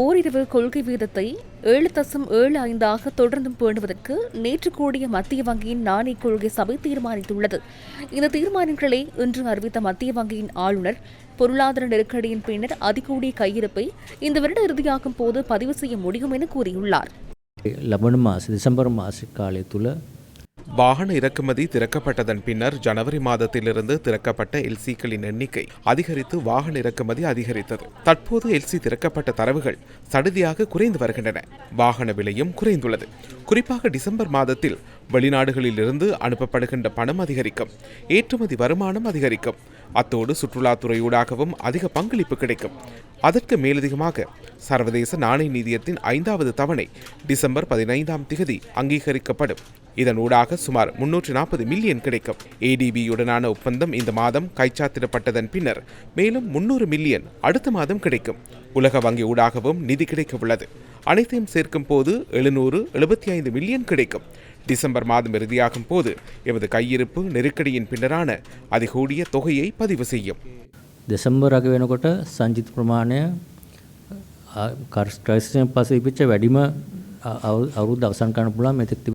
ஓரிரவு கொள்கை வீதத்தை ஏழு தசம் ஏழு ஐந்தாக தொடர்ந்தும் பேணுவதற்கு நேற்று கூடிய மத்திய வங்கியின் நாணய கொள்கை சபை தீர்மானித்துள்ளது. இந்த தீர்மானங்களை இன்று அறிவித்த மத்திய வங்கியின் ஆளுநர் பொருளாதார நெருக்கடியின் பின்னர் அதிகூடிய கையிருப்பை இந்த வருட இறுதியாகும் போது பதிவு செய்ய முடியும் என கூறியுள்ளார். லெபன் மாச டிசம்பர் மாசு காலத்தில் வாகன இறக்குமதி திறக்கப்பட்டதன் பின்னர் ஜனவரி மாதத்திலிருந்து திறக்கப்பட்ட எல்சிக்களின் எண்ணிக்கை அதிகரித்து வாகன இறக்குமதி அதிகரித்தது. தற்போது எல்சி திறக்கப்பட்ட தரவுகள் சடுதியாக குறைந்து வருகின்றன. வாகன விலையும் குறைந்துள்ளது. குறிப்பாக டிசம்பர் மாதத்தில் வெளிநாடுகளில் இருந்து அனுப்பப்படுகின்ற பணம் அதிகரிக்கும். ஏற்றுமதி வருமானம் அதிகரிக்கும். அத்தோடு சுற்றுலாத்துறையூடாகவும் அதிக பங்களிப்பு கிடைக்கும். அதற்கு மேலதிகமாக சர்வதேச நாணய நிதியத்தின் ஐந்தாவது தவணை டிசம்பர் பதினைந்தாம் திகதி அங்கீகரிக்கப்படும். இதனூடாக சுமார் முன்னூற்று நாற்பது மில்லியன் கிடைக்கும். ஏடிபியுடனான ஒப்பந்தம் இந்த மாதம் கைச்சாத்திடப்பட்டதன் பின்னர் மேலும் முன்னூறு மில்லியன் அடுத்த மாதம் கிடைக்கும். உலக வங்கி ஊடாகவும் நிதி கிடைக்க உள்ளது அனைத்தையும் சேர்க்கும் போது எழுநூறு எழுபத்தி ஐந்து மில்லியன் கிடைக்கும். டிசம்பர் மாதம் இறுதியாகும் போது எமது கையிருப்பு நெருக்கடியின் பின்னரான அதிகூடிய தொகையை பதிவு செய்யும் දෙසම්බරග වෙනකොට සංජිත ප්‍රමාණය කර්ස්ට්‍රයිස්යෙන් පස ඉපිච්ච වැඩිම අවුරුදු අවසන් කරන්න පුළුවන් මෙතෙක් තිබ